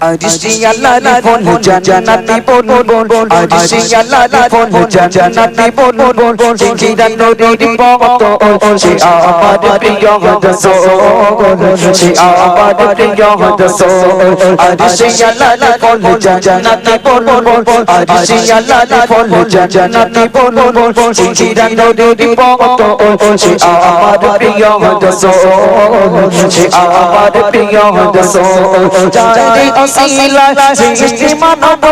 আরিশি আল্লাহ phone জান্নাতি বল বল আরিশি আল্লাহ phone জান্নাতি বল বল জিরা নদীর পত সে আমার প্রিয় রাসূল সে আমার প্রিয় রাসূল আরিশি আল্লাহ ফোন জান্নাতি বল বল আরিশি আল্লাহ ফোন জান্নাতি বল বল জিরা নদীর পত সে আমার প্রিয় রাসূল সে আমার প্রিয় রাসূল চাঁদি অসিলা সৃষ্টি মানব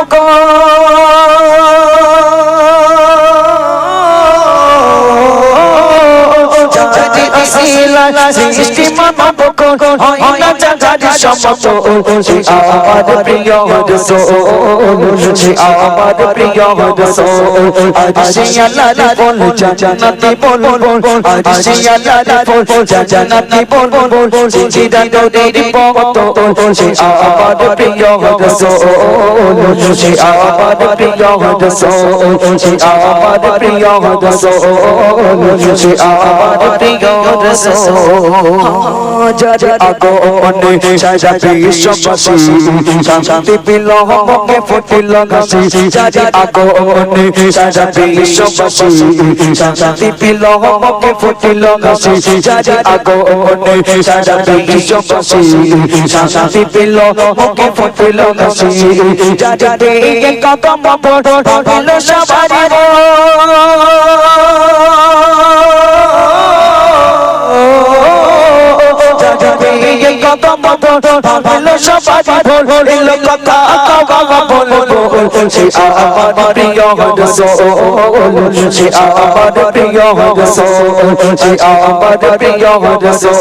অসিলা সৃষ্টি মানব হয় না জাগারি সমত সে আমার প্রিয় রাসূল সে আমার প্রিয় রাসূল আরশে আল্লাহ বল জান্নাতি বল বল আরশে আল্লাহ বল জান্নাতি বল বল জিরা নদীর পত, সে আমার প্রিয় রাসূল সে আমার প্রিয় রাসূল সে আমার প্রিয় রাসূল সে আমার প্রিয় রাসূল যারে আগনে সাজাতে বিশ্ববাসী শান্তি পিল হমকে ফুটিল গাছি। যারে আগনে সাজাতে বিশ্ববাসী শান্তি পিল হমকে ফুটিল গাছি। যারে আগনে সাজাতে বিশ্ববাসী শান্তি পিল হমকে ফুটিল গাছি। যারে কদম বড় হলো সবারি। কদম ভালো সবাই ভোল এলো কথা কাবা বল বল। সে আমার প্রিয় রাসূল সে আমার প্রিয় রাসূল সে আমার প্রিয় রাসূল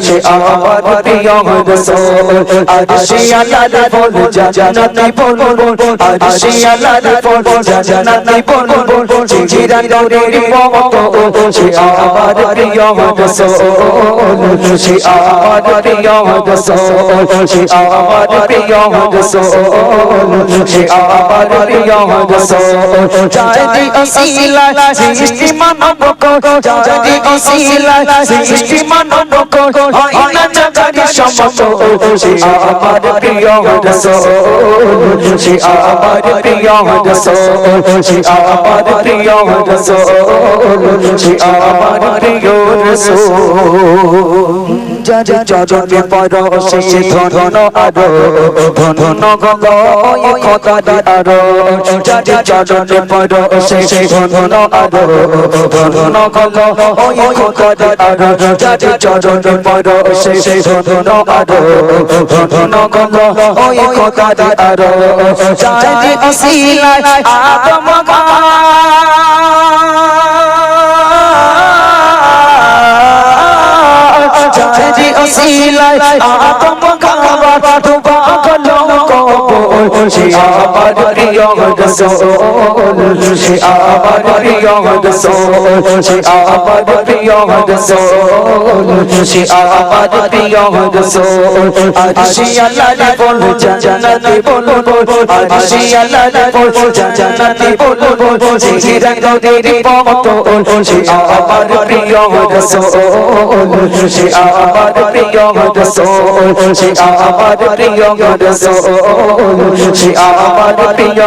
সে আমার প্রিয় রাসূল আরশে আল্লাহ বল জান্নাতি বল বল আরশে আল্লাহ বল জান্নাতি বল বল জিরা নূরের পত সে আমার প্রিয় রাসূল সে আমার প্রিয় রাসূল সে আমার প্রিয় রাসূল সে আমার প্রিয় রাসূল চাঁদি অসিলা সৃষ্টি মানব কো চাঁদি অসিলা সৃষ্টি মানব কো হয় না জাগারি সমত সে আমার প্রিয় রাসূল সে আমার প্রিয় রাসূল ধন আরও ধন খতারি আরও যারে চরণে পরশে ধন আরও ধন গঙ্গয় খতারি আরও যারে চরণে পরশে ধন আরও ধন গঙ্গয় খতারি আরও যারে অসিলায় আদম গা অসিলায় আতম কবর সে আমার প্রিয় রাসূল সে আমার প্রিয় রাসূল সে আমার প্রিয় রাসূল সে আমার প্রিয় রাসূল আরশে আল্লাহ বল, জান্নাতি বল বল আরশে আল্লাহ বল, জান্নাতি বল বল জিরা নদীর পত সে আমার প্রিয় রাসূল সে আমার প্রিয় রাসূল সে আমার প্রিয় রাসূল সে আমার প্রিয়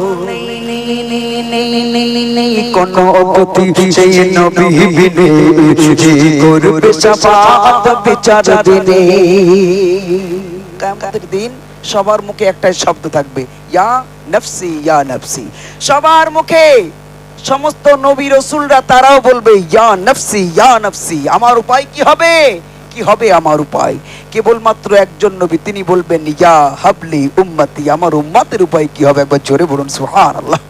কোন গতি সেই নবী বিনে যে করবে শাফাত বিচার দিনে? কিয়ামতের দিন সবার মুখে একটাই শব্দ থাকবে, ইয়া নফসি ইয়া নফসি। সবার মুখে সমস্ত নবী রসুলরা তারাও বলবে, ইয়া নফসি ইয়া নফসি। আমার উপায় কি হবে? কি হবে আমার উপায়? কেবলমাত্র একজন নবী, তিনি বলবেন, ইয়া হাবলি উম্মতি, আমার উম্মাতের উপায় কি হবে? একবার জোরে বলুন, সুবহানাল্লাহ।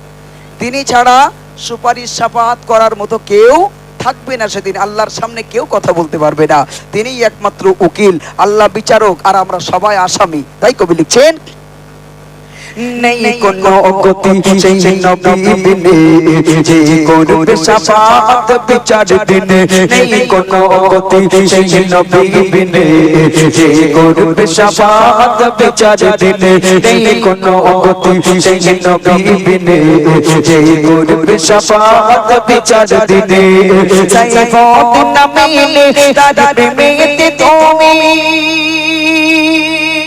তিনি ছাড়া সুপারিশ সাফাত করার মতো কেউ থাকবে না সেদিন। আল্লাহর সামনে কেউ কথা বলতে পারবে না। তিনিই একমাত্র উকিল, আল্লাহ বিচারক, আর আমরা সবাই আসামি। তাই কবি লিখছেন নেই কোনো গতি সেই নবী বিনে যে করবে সাফাত বিচার দিনে নেই কোনো গতি সেই নবী বিনে যে করবে সাফাত বিচার দিনে নেই কোনো গতি সেই নবী বিনে যে করবে সাফাত বিচার দিনে সাইফুদ্দিন নামে তাদের মেয়েতে তুমি।